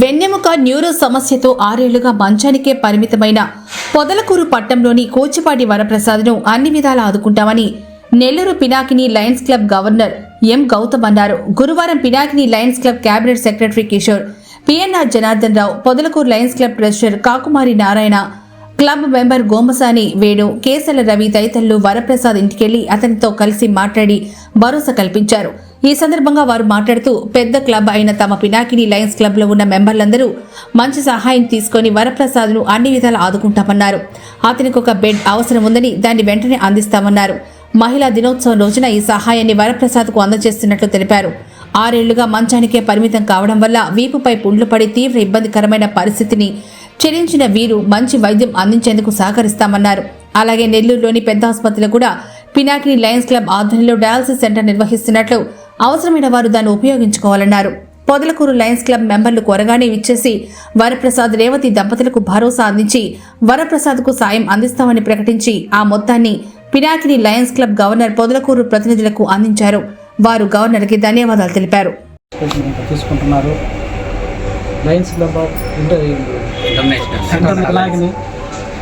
వెన్నెముక న్యూరో సమస్యతో ఆరేళ్ళుగా మంచానికే పరిమితమైన పొదలకూరు పట్టంలోని కోచిపాటి వరప్రసాద్ను అన్ని విధాలా ఆదుకుంటామని Nellore Pinakini Lions Club governor M Gautam అన్నారు. గురువారం Pinakini Lions Club cabinet secretary Kishore PNR Janardhan Rao Podalakuru Lions Club treasurer Kakumari Narayana club member Gomasani Venu Kesala Ravi తదితరులు వరప్రసాద్ ఇంటికెళ్ళి అతనితో కలిసి మాట్లాడి భరోసా కల్పించారు. ఈ సందర్భంగా వారు మాట్లాడుతూ పెద్ద క్లబ్ అయిన తమ పినాకిని లయన్స్ క్లబ్లో ఉన్న మెంబర్లందరూ మంచి సహాయం తీసుకొని వరప్రసాద్ను అన్ని విధాలు ఆదుకుంటామన్నారు. అతనికి ఒక బెడ్ అవసరం ఉందని దాన్ని వెంటనే అందిస్తామన్నారు. మహిళా దినోత్సవం రోజున ఈ సహాయాన్ని వరప్రసాద్కు అందజేస్తున్నట్లు తెలిపారు. ఆరేళ్ళుగా మంచానికే పరిమితం కావడం వల్ల వీపుపై పుండ్లు పడి తీవ్ర ఇబ్బందికరమైన పరిస్థితిని చెల్లించిన వీరు మంచి వైద్యం అందించేందుకు సహకరిస్తామన్నారు. అలాగే నెల్లూరులోని పెద్ద ఆసుపత్రిలో కూడా పినాకిని లయన్స్ క్లబ్ ఆధ్వర్యంలో డయాలసిస్ సెంటర్ నిర్వహిస్తున్నట్లు అవసరమైన వారు దాన్ని ఉపయోగించుకోవాలన్నారు. పొదలకూరు లయన్స్ క్లబ్ మెంబర్లు కోరగానే ఇచ్చేసి వరప్రసాద్ రేవతి దంపతులకు భరోసా అందించి వరప్రసాద్కు సాయం అందిస్తామని ప్రకటించి ఆ మొత్తాన్ని Pinakini Lions Club governor Podalakuru ప్రతినిధులకు అందించారు. వారు గవర్నర్కి ధన్యవాదాలు తెలిపారు. తీసుకుంటున్నారు. లయన్స్ క్లబ్ ఆఫ్ సెంటర్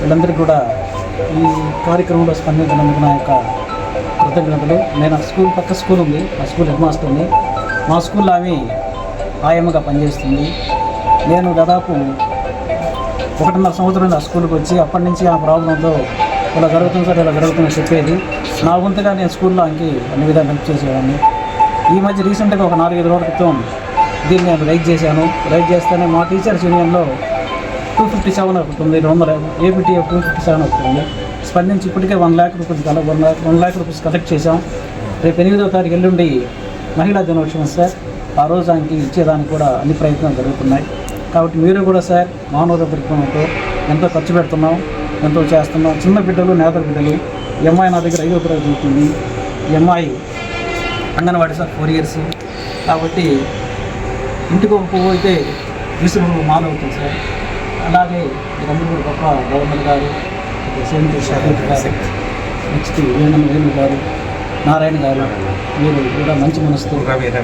వీళ్ళందరికీ కూడా ఈ కార్యక్రమంలో స్పందించినందుకు నా యొక్క కృతజ్ఞతలు. నేను ఆ స్కూల్ పక్క స్కూల్ ఉంది. ఆ స్కూల్ హెడ్ మాస్టర్ని మా స్కూల్లో ఆమె ఆయమ్మగా పనిచేస్తుంది. నేను దాదాపు ఒకటిన్నర సంవత్సరం ఆ స్కూల్కి వచ్చి అప్పటి నుంచి ఆ ప్రాబ్లంతో ఇలా జరుగుతుంది సార్ ఇలా జరుగుతుందని చెప్పేది. నా వంతుగా నేను స్కూల్లో ఆమెకి అన్ని విధాలు హెల్ప్ చేసేవాడిని. ఈ మధ్య రీసెంట్గా ఒక నాలుగైదు రోజుల క్రితం దీన్ని నేను రైట్ చేశాను. రైట్ చేస్తేనే మా టీచర్స్ యూనియన్లో టూ ఫిఫ్టీ సెవెన్ ఒకటి ఉంది రెండు ఏపీటీఎఫ్ టూ ఫిఫ్టీ సెవెన్ ఒకటి ఉంది స్పందించి ఇప్పటికే వన్ ల్యాక్ రూపీస్ కల one lakh one lakh rupees collect చేశాం. రేపు ఎనిమిదో తారీఖు ఎల్లుండి మహిళా దినోత్సవం సార్. ఆ రోజు ఆయనకి ఇచ్చేదానికి కూడా అన్ని ప్రయత్నాలు జరుగుతున్నాయి. కాబట్టి మీరు కూడా సార్ మానవ దృక్పథంతో ఎంతో ఖర్చు పెడుతున్నాం ఎంతో చేస్తున్నాం. చిన్న బిడ్డలు నేత బిడ్డలు ఎంఐ నా దగ్గర ఐదో తరగతి చదువుతుంది. ఎంఐ అంగన్వాడీ సార్ ఫోర్ ఇయర్స్ కాబట్టి ఇంటికి ఒక పువ్వు అయితే సార్. అలాగే కూడా గొప్ప గవర్నర్ గారు సేంద్ర షాఫీట్ గారు నెక్స్ట్ వేణు వేణు గారు నారాయణ గారు మీరు కూడా మంచి మనసుతో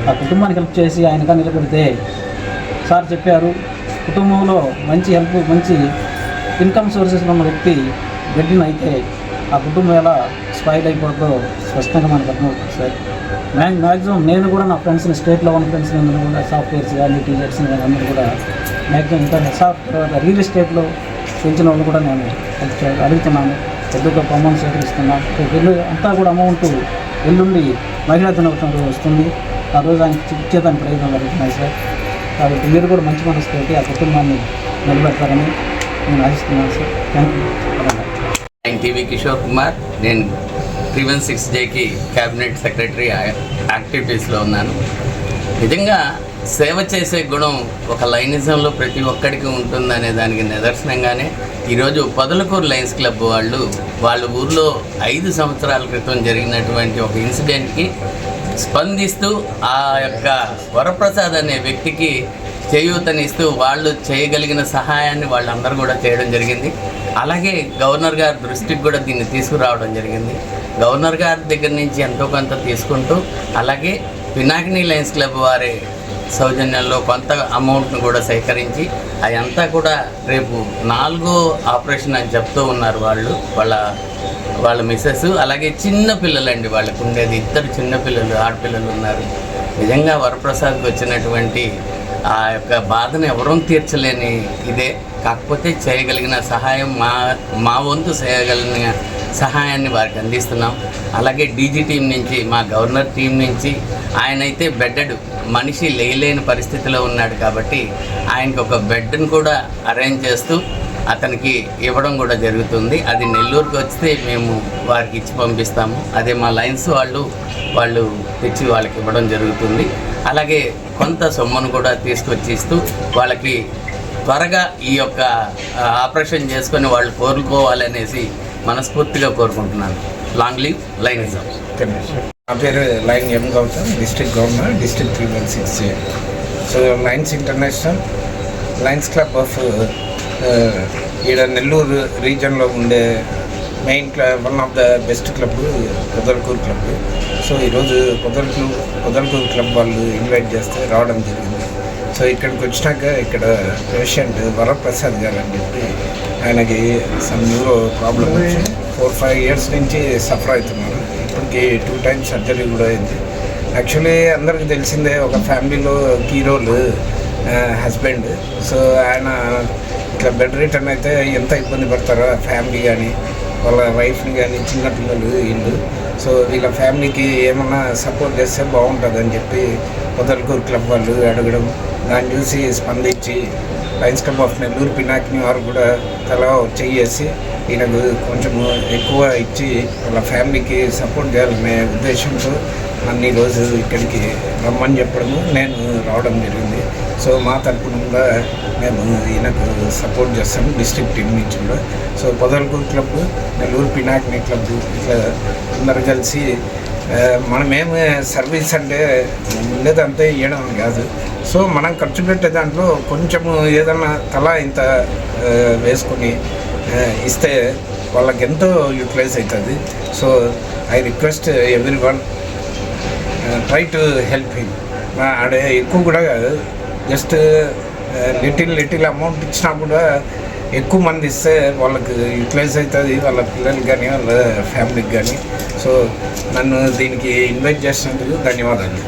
ఆ కుటుంబానికి హెల్ప్ చేసి ఆయనగా నిలబెడితే సార్ చెప్పారు కుటుంబంలో మంచి హెల్ప్ మంచి ఇన్కమ్ సోర్సెస్ ఉన్న వ్యక్తి బిడ్డను అయితే ఆ కుటుంబం ఎలా స్పాయిల్ అయిపోతుందో స్పష్టంగా మనకు అర్థమవుతుంది సార్. మ్యాక్సిమం నేను కూడా నా ఫ్రెండ్స్ని స్టేట్లో ఉన్న ఫ్రెండ్స్ని అందరూ కూడా సాఫ్ట్వేర్స్ కానీ టీచర్స్ని కానీ అందరూ కూడా మ్యాక్సిమం ఇంకా సాఫ్ట్ తర్వాత రియల్ ఎస్టేట్లో పెంచిన వాళ్ళు కూడా నేను హెల్ప్ చేయాలి అడుగుతున్నాను. పెద్ద గొప్ప అమౌంట్ సేకరిస్తున్నాం రేపు ఎల్లు అంతా కూడా అమౌంట్ ఎల్లుండి మహిళా దినోత్సవం రోజు వస్తుంది. ఆ రోజు ఆయన ఇచ్చేదానికి ప్రయత్నం జరుగుతున్నాయి సార్? కాబట్టి మీరు కూడా మంచి మనసుతోటి ఆ కుటుంబాన్ని నిలబెడతారని నేను ఆశిస్తున్నాను sir. Thank you TV Kishore Kumar నేను త్రీ వన్ సిక్స్ జేకి క్యాబినెట్ సెక్రటరీ యాక్టివిటీస్లో ఉన్నాను. నిజంగా సేవ చేసే గుణం ఒక లైనిజంలో ప్రతి ఒక్కడికి ఉంటుందనే దానికి నిదర్శనంగానే ఈరోజు పొదలకూరు లయన్స్ క్లబ్ వాళ్ళు వాళ్ళ ఊర్లో ఐదు సంవత్సరాల క్రితం జరిగినటువంటి ఒక ఇన్సిడెంట్కి స్పందిస్తూ ఆ యొక్క వరప్రసాద్ అనే వ్యక్తికి చేయూతనిస్తూ వాళ్ళు చేయగలిగిన సహాయాన్ని వాళ్ళందరూ కూడా చేయడం జరిగింది. అలాగే గవర్నర్ గారి దృష్టికి కూడా దీన్ని తీసుకురావడం జరిగింది. గవర్నర్ గారి దగ్గర నుంచి ఎంతో కొంత తీసుకుంటూ అలాగే పినాకిని లయన్స్ క్లబ్ వారి సౌజన్యంలో కొంత అమౌంట్ను కూడా సేకరించి అదంతా కూడా రేపు నాలుగో ఆపరేషన్ అని చెప్తూ ఉన్నారు వాళ్ళు వాళ్ళ వాళ్ళ మిస్సెస్ అలాగే చిన్న పిల్లలండి వాళ్ళకు ఉండేది ఇద్దరు చిన్నపిల్లలు ఆడపిల్లలు ఉన్నారు. నిజంగా వరప్రసాద్కి వచ్చినటువంటి ఆ యొక్క బాధను ఎవరూ తీర్చలేని ఇదే. కాకపోతే చేయగలిగిన సహాయం మా మా వంతు చేయగలిగిన సహాయాన్ని వారికి అందిస్తున్నాం. అలాగే డీజీ టీం నుంచి మా గవర్నర్ టీం నుంచి ఆయన అయితే బెడ్డెడ్. మనిషి లేయలేని పరిస్థితిలో ఉన్నాడు కాబట్టి ఆయనకు ఒక బెడ్ను కూడా అరేంజ్ చేస్తూ అతనికి ఇవ్వడం కూడా జరుగుతుంది. అది నెల్లూరుకి వస్తే మేము వారికి ఇచ్చి పంపిస్తాము. అదే మా లైన్స్ వాళ్ళు వాళ్ళు తెచ్చి వాళ్ళకి ఇవ్వడం జరుగుతుంది. అలాగే కొంత సొమ్మును కూడా తీసుకొచ్చి ఇస్తూ వాళ్ళకి త్వరగా ఈ యొక్క ఆపరేషన్ చేసుకొని వాళ్ళు కోరుకోవాలనేసి మనస్ఫూర్తిగా కోరుకుంటున్నాను. లాంగ్ లీవ్ లైనిజం నా పేరు lion M Gautam district governor district three one six so lions international lions club of ఈడ నెల్లూరు రీజన్లో ఉండే main club one of the best club Podalakuru club. So ఈరోజు పొదలకూరు పొదలకూరు క్లబ్ వాళ్ళు ఇన్వైట్ చేస్తే రావడం జరిగింది. సో ఇక్కడికి వచ్చినాక ఇక్కడ పేషెంట్ వరప్రసాద్ గారు అని చెప్పి ఆయనకి సమ్ న్యూరో ప్రాబ్లం వచ్చి ఫోర్ ఫైవ్ ఇయర్స్ నుంచి సఫర్ అవుతున్నారు ఇప్పటికి టూ టైమ్స్ సర్జరీ కూడా అయింది. యాక్చువల్లీ అందరికీ తెలిసిందే ఒక ఫ్యామిలీలో హీరోలు హస్బెండ్ సో ఆయన ఇట్లా బెడ్ రిటర్న్ అయితే ఎంత ఇబ్బంది పడతారో? ఫ్యామిలీ కానీ వాళ్ళ వైఫ్ని కానీ చిన్నపిల్లలు వీళ్ళు. సో వీళ్ళ ఫ్యామిలీకి ఏమన్నా సపోర్ట్ చేస్తే బాగుంటుందని చెప్పి పొదలకూరు క్లబ్ వాళ్ళు అడగడం దాన్ని చూసి స్పందించి Lions Club of Nellore Pinakini వారు కూడా తలా చేసి ఈయనకు కొంచెం ఎక్కువ ఇచ్చి వాళ్ళ ఫ్యామిలీకి సపోర్ట్ చేయాలనే ఉద్దేశంతో నన్ను ఈరోజు ఇక్కడికి రమ్మని చెప్పడము నేను రావడం జరిగింది. సో మా తరపున కూడా మేము ఈయనకు సపోర్ట్ చేస్తాము డిస్ట్రిక్ట్ టీం నుంచి కూడా. So Podalakuru club Nellore Pinakini club ఇట్లా అందరు కలిసి మనమేమి సర్వీస్ అంటే ఉండేదంతా ఇవ్వడం కాదు. సో మనం ఖర్చు పెట్టే దాంట్లో కొంచెము ఏదన్నా తల ఇంత వేసుకొని ఇస్తే వాళ్ళకి ఎంతో యూటిలైజ్ అవుతుంది. So I request everyone try to help him ఆడే ఎక్కువ కూడా కాదు. జస్ట్ లిటిల్ లిటిల్ అమౌంట్ ఇచ్చినా కూడా ఎక్కువ మంది ఇస్తే వాళ్ళకి యూటిలైజ్ అవుతుంది వాళ్ళ పిల్లలకి కానీ వాళ్ళ ఫ్యామిలీకి కానీ సో నన్ను దీనికి ఇన్వైట్ చేసినందుకు ధన్యవాదాలు.